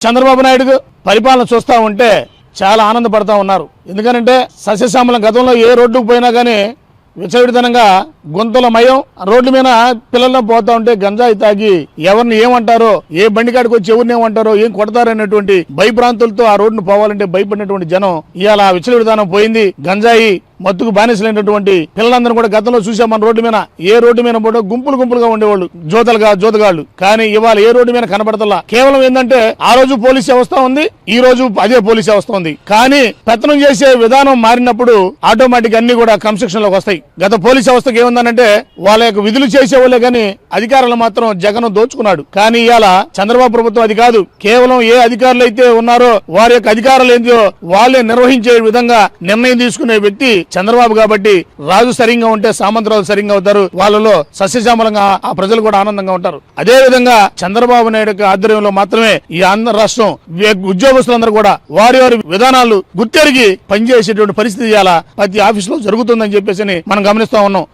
చంద్రబాబు నాయుడు పరిపాలన చూస్తూ ఉంటే చాలా ఆనందపడతా ఉన్నారు. ఎందుకనంటే సస్యశ్యామలం గతంలో ఏ రోడ్డుకు పోయినా కానీ విచవిడితనంగా గుంతల మయం రోడ్ల మీద పిల్లల్లో పోతా ఉంటే గంజాయి తాగి ఎవరిని ఏమంటారో ఏ బండి కాడికి వచ్చి ఎవరిని ఏమంటారో ఏం కొడతారనేటువంటి భయప్రాంతులతో ఆ రోడ్డును పోవాలంటే భయపడినటువంటి జనం ఇవాళ ఆ పోయింది. గంజాయి మత్తుకు బానిసలైనటువంటి పిల్లలందరూ కూడా గతంలో చూసాం మన రోడ్డు మీద. ఏ రోడ్డు మీద కూడా గుంపులు గుంపులుగా ఉండేవాళ్ళు. జోతలుగా జోతగాళ్ళు. కానీ ఇవాళ ఏ రోడ్డు మీద కనబడతలా. కేవలం ఏంటంటే ఆ రోజు పోలీస్ వ్యవస్థ ఉంది ఈ రోజు అదే పోలీస్ వ్యవస్థ ఉంది. కానీ పెత్తనం చేసే విధానం మారినప్పుడు ఆటోమేటిక్ అన్ని కూడా కన్స్ట్రక్షన్లోకి వస్తాయి. గత పోలీస్ వ్యవస్థకి ఏముందనంటే వాళ్ళ యొక్క విధులు చేసేవాళ్ళే కానీ అధికారులు మాత్రం జగన్ దోచుకున్నాడు. కానీ ఇవాళ చంద్రబాబు ప్రభుత్వం అది కాదు. కేవలం ఏ అధికారులు అయితే ఉన్నారో వారి యొక్క అధికారులు ఏంటో వాళ్ళే నిర్వహించే విధంగా నిర్ణయం తీసుకునే వ్యక్తి చంద్రబాబు కాబట్టి రాజు సరిగ్గా ఉంటే సామంతరాజు సరిగ్గా అవుతారు. వాళ్ళలో సస్యశ్యామలంగా ఆ ప్రజలు కూడా ఆనందంగా ఉంటారు. అదే విధంగా చంద్రబాబు నాయుడు ఆధ్వర్యంలో మాత్రమే ఈ ఆంధ్ర రాష్ట్రం ఉద్యోగస్తులందరూ కూడా వారి వారి విధానాలు గుర్తెరిగి పనిచేసేటువంటి పరిస్థితి ఇవాళ ప్రతి ఆఫీసులో జరుగుతుందని చెప్పేసి మనం గమనిస్తా ఉన్నాం.